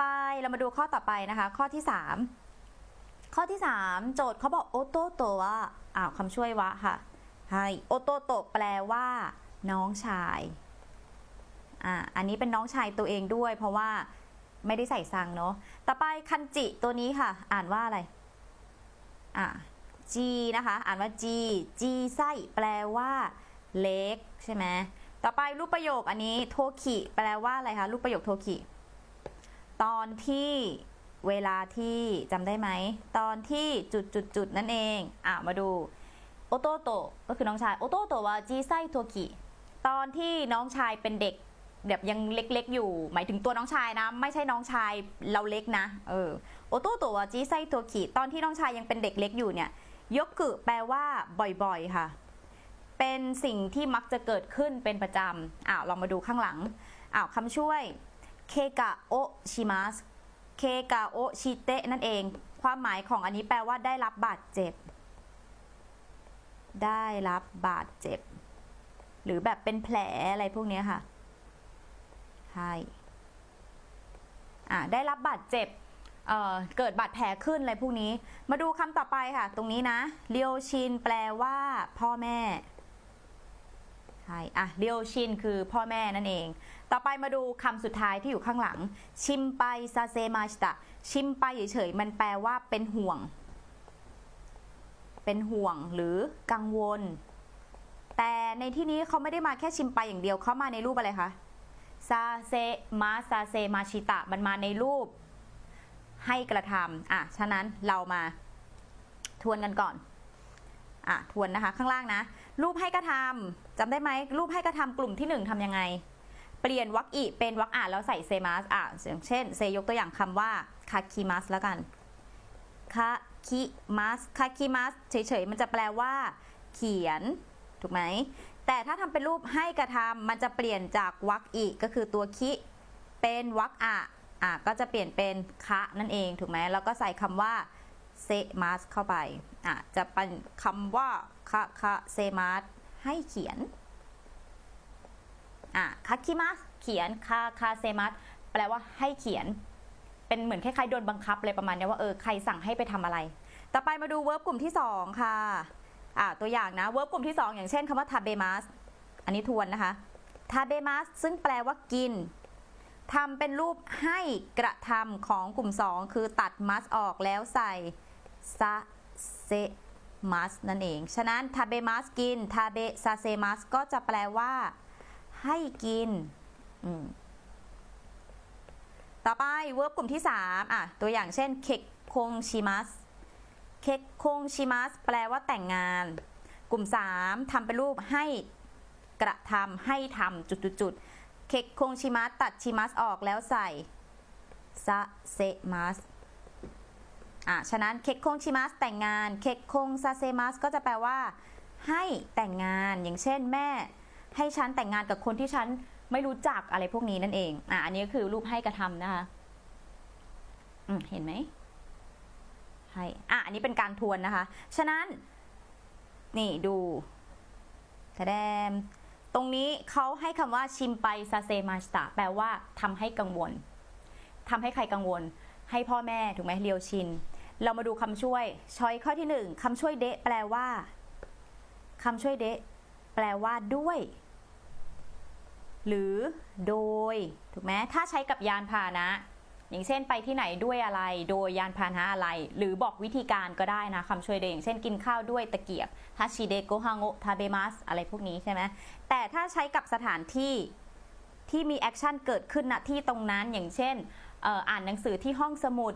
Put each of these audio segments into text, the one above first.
ไปเรามาดูข้อต่อไปนะคะ ข้อที่ 3 ข้อที่ 3 โจทย์เขาบอกโอโตโตะว่าอ้าวคำช่วยวะค่ะให้โอโตโตะแปลว่า น้องชายอ่าอันนี้เป็นน้องชายตัวเองด้วย เพราะว่าไม่ได้ใส่ซังเนาะต่อไปคันจิตัวนี้ค่ะ อ่านว่าอะไรอ่าจีนะคะ อ่านว่าจีจีไส้แปลว่าเล็กใช่ไหมต่อไปรูปประโยคอันนี้โทคิแปลว่าอะไรคะรูปประโยคโทคิ ตอนที่เวลาที่จำได้ไหม ตอนที่จุดจุดจุดนั่นเอง อะ มาดูโอโตโตก็คือน้องชายโอโตโตว่าจีไซโทกิตอนที่น้องชายเป็นเด็กแบบยังเล็กๆอยู่ หมายถึงตัวน้องชายนะ ไม่ใช่น้องชายเราเล็กนะ เออโอโตโตว่าจีไซโทกิตอนที่น้องชายยังเป็นเด็กเล็กอยู่เนี่ยยกกึแปลว่าบ่อยๆค่ะ เป็นสิ่งที่มักจะเกิดขึ้นเป็นประจำอ้าวลองมาดูข้างหลังอ้าวคำช่วย เคกะโอชิมัสเคกะโอชิเตะนั่นเอง ความหมายของอันนี้แปลว่าได้รับบาดเจ็บ ได้รับบาดเจ็บ หรือแบบเป็นแผลอะไรพวกนี้ค่ะใช่อ่าได้รับบาดเจ็บเเกิดบาดแผลขึ้นอะไรพวกนี้ มาดูคำต่อไปค่ะ ตรงนี้นะเรียวชินแปลว่า พ่อแม่ ช่อะเรียวชินคือพ่อแม่นั่นเอง ต่อไปมาดูคำสุดท้ายที่อยู่ข้างหลัง ชิมไปซาเซมาชิตะ ชิมไปเฉยๆ มันแปลว่าเป็นห่วง เป็นห่วงหรือกังวล แต่ในที่นี้เขาไม่ได้มาแค่ชิมไปอย่างเดียว เขามาในรูปอะไรคะ ซาเซมาซาเซมาชิตะ มันมาในรูปให้กระทำอะ ฉะนั้นเรามาทวนกันก่อน อะทวนนะคะ ข้างล่างนะ รูปให้กระทำจำได้ไหมรูปให้กระทำกลุ่มที่หนึ่งทำยังไง เปลี่ยนวรรคอีเป็นวรรคอ่านแล้วใส่เซมัสอะอย่างเช่นเซยกตัวอย่างคำว่าคาคิมัสแล้วกันคาคิมัสคาคิมัสเฉยๆมันจะแปลว่า เขียน ถูกไหม แต่ถ้าทำเป็นรูปให้กระทำมันจะเปลี่ยนจากวรรคอีก็คือตัวคิ เป็นวรรคอะอะก็จะเปลี่ยนเป็นคะนั่นเองถูกไหมแล้วก็ใส่คำว่า เซมัสเข้าไปอะจะเป็นคำว่าคะคะเซมัสให้เขียนอะคาคิมัสเขียนคาคาเซมัสแปลว่าให้เขียน เป็นเหมือนคล้ายๆโดนบังคับเลยประมาณนี้ว่าเออใครสั่งให้ไปทำอะไร ต่อไปมาดูเวิร์บกลุ่มที่ 2 ค่ะอะตัวอย่างนะเวิร์บกลุ่มที่ 2 อย่างเช่นคำว่าทาเบมัสอันนี้ทวนนะคะทาเบมัสซึ่งแปลว่ากินทำเป็นรูปให้กระทำของกลุ่ม 2 คือตัดมัสออกแล้วใส่ ซาเซมัสนั่นเอง ฉะนั้นทาเบมัสกินทาเบซาเซมัสก็จะแปลว่า ให้กิน ต่อไปเวิร์บกลุ่มที่3อะตัวอย่างเช่นเคกคงชิมัสเคกคงชิมัสแปลว่าแต่งงาน กลุ่ม 3ทำเป็นรูปให้กระทำให้ทำจุดๆๆเคกคงชิมัสตัดชิมัสออกแล้วใส่ซาเซมัส อะฉะนั้นเคกคงชิมัสแต่งงานเคกคงซาเซมัสก็จะแปลว่า ให้แต่งงานอย่างเช่นแม่ ให้ฉันแต่งงานกับคนที่ฉันไม่รู้จักอะไรพวกนี้นั่นเองอะอันนี้ก็คือรูปให้กระทำนะคะอืมเห็นไหมให้อะอันนี้เป็นการทวนนะคะ ฉะนั้น นี่ดูแสดงตรงนี้เขาให้คำว่าชิมไปซาเซมาสตะแปลว่าทำให้กังวลทำให้ใครกังวล ให้พ่อแม่ถูกไหมเรียวชิน เรามาดูคำช่วยช้อยข้อที่หนึ่งคำช่วยเดะแปลว่าคำช่วยเดะแปลว่าด้วย หรือโดย ถูกไหมถ้าใช้กับยานพาหนะ อย่างเช่นไปที่ไหนด้วยอะไร โดยยานพาหนะอะไร หรือบอกวิธีการก็ได้นะคำช่วยเดะอย่างเช่นกินข้าวด้วยตะเกียบฮาชิเดโกฮังโอทาเบมัสอะไรพวกนี้ใช่ไหมแต่ถ้าใช้กับสถานที่ที่มีแอคชั่นเกิดขึ้นณที่ตรงนั้นอย่างเช่น อ่านหนังสือที่ห้องสมุด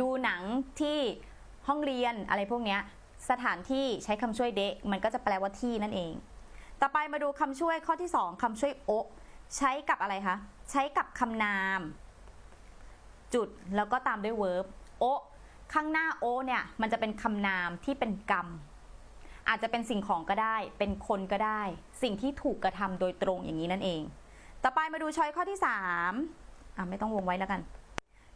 ดูหนังที่ห้องเรียนอะไรพวกนี้สถานที่ใช้คำช่วยเดะมันก็จะแปลว่าที่นั่นเอง ต่อไปมาดูคำช่วยข้อที่ 2คำช่วยโอะใช้กับอะไรคะ ใช้กับคำนาม จุดแล้วก็ตามด้วย verb โอะข้างหน้าโอะเนี่ยมันจะเป็นคำนามที่เป็นกรรม อาจจะเป็นสิ่งของก็ได้ เป็นคนก็ได้ สิ่งที่ถูกกระทำโดยตรงอย่างนี้นั่นเอง ต่อไปมาดูช้อยข้อที่ 3 อะไม่ต้องวงไว้แล้วกัน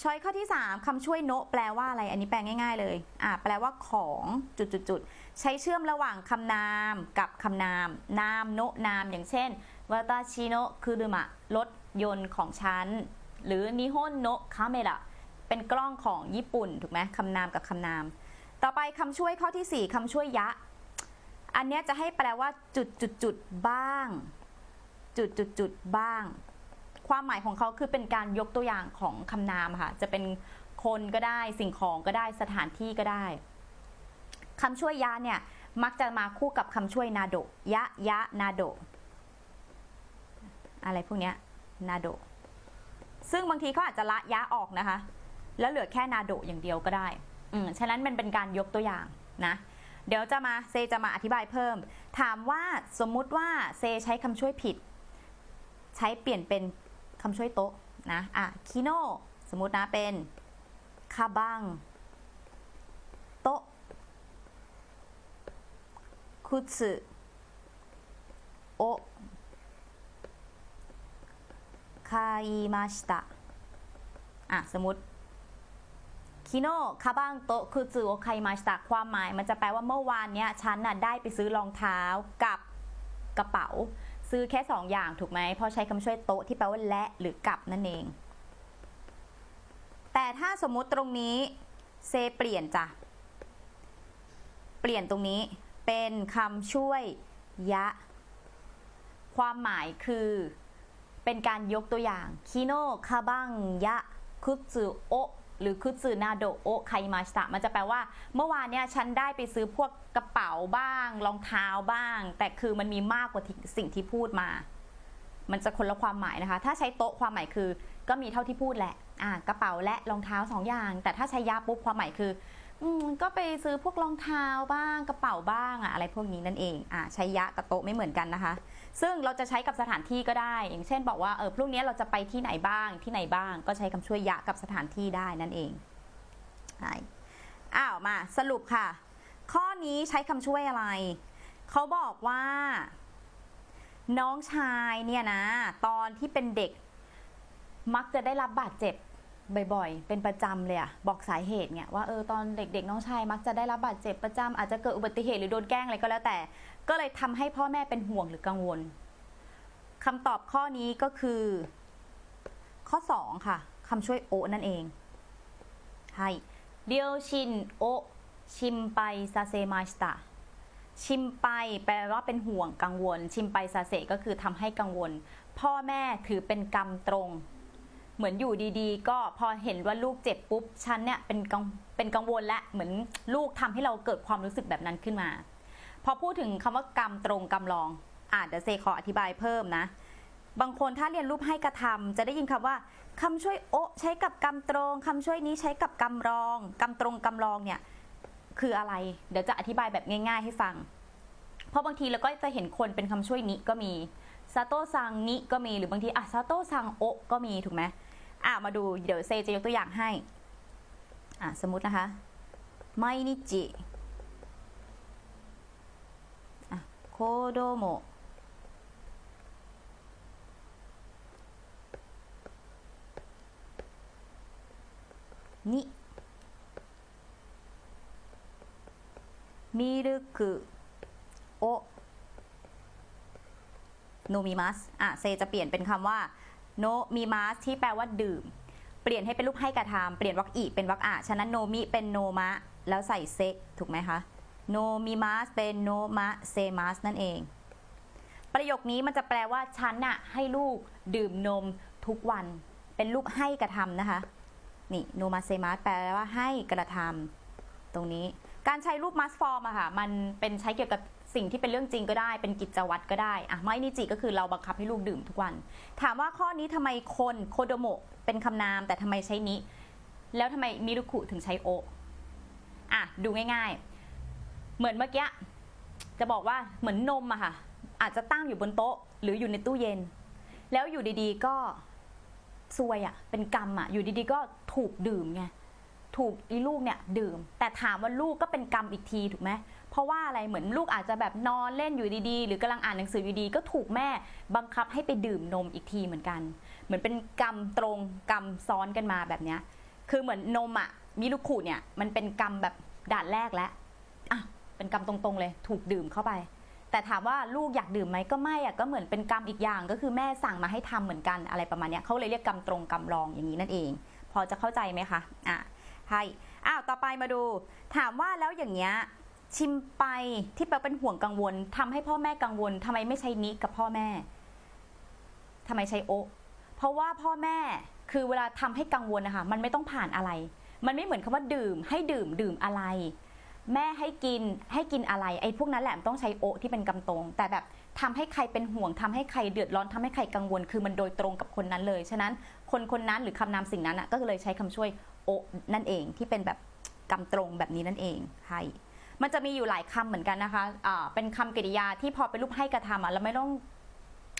ช้อยข้อที่ 3คำช่วยโนะแปลว่าอะไร อันนี้แปลง่าย ๆ เลย อะแปลว่าของจุดๆๆใช้เชื่อมระหว่างคำนามกับคำนาม นามโนะนาม อย่างเช่นวาตาชิโนะคือดุมะรถยนต์ของฉัน หรือนิฮอนโนะคาเมระเป็นกล้องของญี่ปุ่นถูกไหมคำนามกับคำนาม ต่อไปคำช่วยข้อที่ 4คำช่วยยะ อันนี้จะให้แปลว่าจุดจุดจุดบ้าง จุดจุดจุดบ้าง ความหมายของเขาคือเป็นการยกตัวอย่างของคำนามค่ะ จะเป็นคนก็ได้สิ่งของก็ได้สถานที่ก็ได้คำช่วยยะเนี่ยมักจะมาคู่กับคำช่วยนาโดยะยะนาโดอะไรพวกเนี้ยนาโดซึ่งบางทีเขาอาจจะละยะออกนะคะ แล้วเหลือแค่นาโดอย่างเดียวก็ได้ อืมฉะนั้นมันเป็นการยกตัวอย่างนะ เดี๋ยวจะมาเซจะมาอธิบายเพิ่ม ถามว่าสมมุติว่าเซใช้คำช่วยผิด ใช้เปลี่ยนเป็น คำช่วยโต๊ะนะอะคิโนสมมุตินะเป็นคาบังโต๊ะคุตสึโอคาอิมาชิตะอะสมมติคิโนคาบังโตะคือจูโอไคมาชิตะความหมาย มันจะแปลว่าเมื่อวานเนี้ยฉันน่ะได้ไปซื้อรองเท้ากับกระเป๋า ซื้อแค่สองอย่างถูกไหมเพราะใช้คำช่วยโต๊ะที่แปลว่าและหรือกับนั่นเอง แต่ถ้าสมมุติตรงนี้เซเปลี่ยนจ้ะ เปลี่ยนตรงนี้เป็นคำช่วยยะ ความหมายคือ เป็นการยกตัวอย่างคิโนคาบังยะคุตสึโอะ หรือคุซึนาโดโอไคมาชตะมันจะแปลว่า เมื่อวานเนี่ยฉันได้ไปซื้อพวกกระเป๋าบ้าง รองเท้าบ้าง แต่คือมันมีมากกว่าที่สิ่งที่พูดมา มันจะคนละความหมายนะคะ ถ้าใช้โต๊ะความหมายคือ ก็มีเท่าที่พูดแหละอ่ากระเป๋าและรองเท้าสองอย่าง แต่ถ้าใช้ยาปุ๊บความหมายคือ อืมก็ไปซื้อพวกรองเท้าบ้างกระเป๋าบ้างอะอะไรพวกนี้นั่นเองอ่าใช้ยะกับโต๊ะไม่เหมือนกันนะคะ ซึ่งเราจะใช้กับสถานที่ก็ได้ อย่างเช่นบอกว่าเออพรุ่งนี้เราจะไปที่ไหนบ้างที่ไหนบ้าง ก็ใช้คำช่วยยะกับสถานที่ได้นั่นเองใช่อ้าวมาสรุปค่ะ ข้อนี้ใช้คำช่วยอะไรเขาบอกว่า น้องชายเนี่ยนะ ตอนที่เป็นเด็กมักจะได้รับบาดเจ็บ บ่อยๆ เป็นประจำเลยอะบอกสาเหตุเนี่ยว่าเออตอนเด็กๆ น้องชายมักจะได้รับบาดเจ็บประจำอาจจะเกิดอุบัติเหตุหรือโดนแกล้งอะไรก็แล้วแต่ ก็เลยทำให้พ่อแม่เป็นห่วงหรือกังวลคำตอบข้อนี้ก็คือ ข้อ 2 ค่ะคำช่วยโอนั่นเองใช่เดียวชินโอชิมไปซาเซมาชิตะชิมไปแปลว่าเป็นห่วงกังวล ชิมไปซาเซก็คือทำให้กังวล พ่อแม่ถือเป็นกรรมตรง เหมือนอยู่ดีๆ ก็พอเห็นว่าลูกเจ็บปุ๊บฉันเนี่ยเป็นกังเป็นกังวลและเหมือนลูกทำให้เราเกิดความรู้สึกแบบนั้นขึ้นมา พอพูดถึงคำว่ากรรมตรงกรรมรองอาเดี๋ยวเซขออธิบายเพิ่มนะ บางคนถ้าเรียนรูปให้กระทำจะได้ยินคำว่าคำช่วยโอใช้กับกรรมตรงคำช่วยนี้ใช้กับกรรมรองกรรมตรงกรรมรองเนี่ยคืออะไร เดี๋ยวจะอธิบายแบบง่าย ๆ ให้ฟัง เพราะบางทีเราก็จะเห็นคนเป็นคำช่วยนิก็มีซาโตซังนิก็มีหรือบางทีอะซาโตซังโอก็มีถูกไหม อะมาดูเดี๋ยวเซจะยกตัวอย่างให้ อะสมมตินะคะไม่นิจิอะโคโดโมนิมิลคุโอโนมิมัสอะเซจะเปลี่ยนเป็นคำว่า โนมิมัสที่แปลว่าดื่ม เปลี่ยนให้เป็นรูปให้กระทำเปลี่ยนวรรคอีเป็นวรรคอะฉะนั้นโนมิเป็นโนมะ แล้วใส่เซถูกไหมคะโนมิมัสเป็นโนมะเซมัสนั่นเอง ประโยคนี้มันจะแปลว่าฉันน่ะให้ลูกดื่มนมทุกวัน เป็นรูปให้กระทำนะคะ นี่โนมาเซมัสแปลว่าให้กระทำตรงนี้การใช้รูปมัสฟอร์มอะค่ะ มันเป็นใช้เกี่ยวกับ สิ่งที่เป็นเรื่องจริงก็ได้ เป็นกิจวัตรก็ได้อะไม่นิจิก็คือเราบังคับให้ลูกดื่มทุกวัน ถามว่าข้อนี้ทำไมคนโคโดโมะเป็นคำนาม แต่ทำไมใช้นิแล้วทำไมมิรุคุถึงใช้โออะดูง่ายๆ เหมือนเมื่อกี้จะบอกว่าเหมือนนมอะค่ะ อาจจะตั้งอยู่บนโต๊ะ หรืออยู่ในตู้เย็น แล้วอยู่ดีๆก็ซวยอะเป็นกรรมอะอยู่ดีๆก็ถูกดื่มไง ถูกอีลูกเนี่ยดื่ม แต่ถามว่าลูกก็เป็นกรรมอีกทีถูกไหมเพราะว่าอะไรเหมือนลูกอาจจะแบบนอนเล่นอยู่ดีๆ หรือกำลังอ่านหนังสืออยู่ดีก็ถูกแม่บังคับให้ไปดื่มนมอีกทีเหมือนกัน เหมือนเป็นกรรมตรงกรรมซ้อนกันมาแบบเนี้ยคือเหมือนนมอะมิลุคุเนี่ยมันเป็นกรรมแบบด่านแรกแล้วอะเป็นกรรมตรงๆเลย ถูกดื่มเข้าไป แต่ถามว่าลูกอยากดื่มไหมก็ไม่อะก็เหมือนเป็นกรรมอีกอย่าง ก็คือแม่สั่งมาให้ทำเหมือนกันอะไรประมาณเนี้ยเขาเลยเรียกกรรมตรงกรรมรองอย่างนี้นั่นเอง พอจะเข้าใจไหมคะอะ ใช่อ้าวต่อไปมาดู ถามว่าแล้วอย่างเงี้ยชิมไปที่แปลเป็นห่วงกังวลทำให้พ่อแม่กังวลทำไมไม่ใช้นิกับพ่อแม่ทำไมใช้โอะเพราะว่าพ่อแม่คือเวลาทำให้กังวลนะคะมันไม่ต้องผ่านอะไร มันไม่เหมือนคำว่าดื่ม ให้ดื่มดื่มอะไร แม่ให้กินให้กินอะไรไอ้พวกนั้นแหละต้องใช้โอะที่เป็นกำตรงแต่แบบทำให้ใครเป็นห่วงทำให้ใครเดือดร้อนทำให้ใครกังวล คือมันโดยตรงกับคนนั้นเลย ฉะนั้นคนคนนั้นหรือคำนามสิ่งนั้นก็เลยใช้คำช่วย นั่นเองที่เป็นแบบกำตรงแบบนี้นั่นเองใช่มันจะมีอยู่หลายคำเหมือนกันนะคะอ่าเป็นคำกริยาที่พอเป็นรูปให้กระทำอะเราไม่ต้อง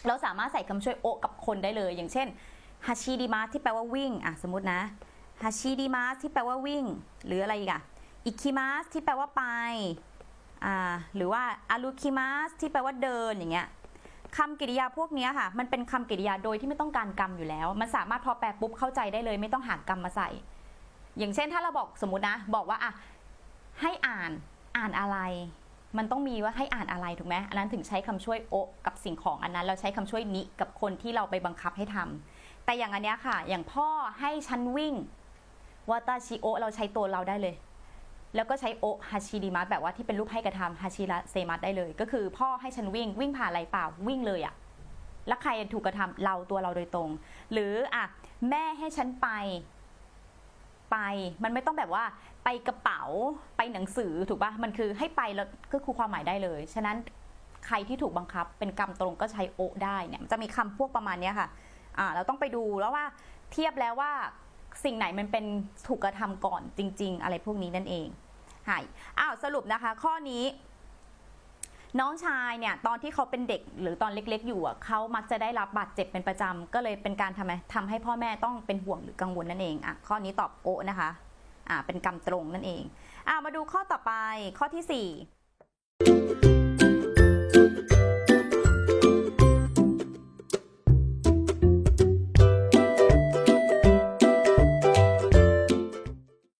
เราสามารถใส่คำช่วยโอกับคนได้เลย อย่างเช่นฮาชิดิมาที่แปลว่าวิ่งอะสมมตินะฮาชิดิมาที่แปลว่าวิ่ง หรืออะไรอีกอะอิคิมาสที่แปลว่าไปอ่าหรือว่าอารุคิมาสที่แปลว่าเดินอย่างเงี้ยคำกริยาพวกเนี้ยค่ะ มันเป็นคำกริยาโดยที่ไม่ต้องการกรรมอยู่แล้ว มันสามารถพอแปลปุ๊บเข้าใจได้เลย ไม่ต้องหากรรมมาใส่ อย่างเช่นถ้าเราบอกสมมตินะ บอกว่าอะให้อ่านอ่านอะไร มันต้องมีว่าให้อ่านอะไรถูกไหมอันนั้นถึงใช้คำช่วยโอกับสิ่งของอันนั้น เราใช้คำช่วยนิกับคนที่เราไปบังคับให้ทำแต่อย่างอันเนี้ยค่ะ อย่างพ่อให้ฉันวิ่งวาตาชิโอเราใช้ตัวเราได้เลย แล้วก็ใช้โอฮาชิดิมัสแบบว่าที่เป็นรูปให้กระทำฮาชิระเซมัสได้เลย ก็คือพ่อให้ฉันวิ่งวิ่งผ่านอะไรเปล่าวิ่งเลยอะแล้วใครถูกกระทำเราตัวเราโดยตรง หรืออะแม่ให้ฉันไป ไป มันไม่ต้องแบบว่าไปกระเป๋าไปหนังสือถูกปะมันคือให้ไปแล้วก็คือความหมายได้เลย ฉะนั้นใครที่ถูกบังคับ เป็นกรรมตรงก็ใช้โอได้เนี่ยจะมีคำพวกประมาณนี้ค่ะอ่าเราต้องไปดูแล้วว่าเทียบแล้วว่าสิ่งไหนมันเป็นถูกกระทำก่อนจริง ๆ อะไรพวกนี้นั่นเองหายอ้าวสรุปนะคะ ข้อนี้ น้องชายเนี่ยตอนที่เขาเป็นเด็กหรือตอนเล็กๆ อยู่อะเขามักจะได้รับบาดเจ็บเป็นประจำก็เลยเป็นการทำไมทำให้พ่อแม่ต้องเป็นห่วงหรือกังวลนั่นเองอะข้อนี้ตอบโอะนะคะอ่าเป็นกรรมตรงนั่นเองอ่ามาดูข้อต่อไปข้อที่สี่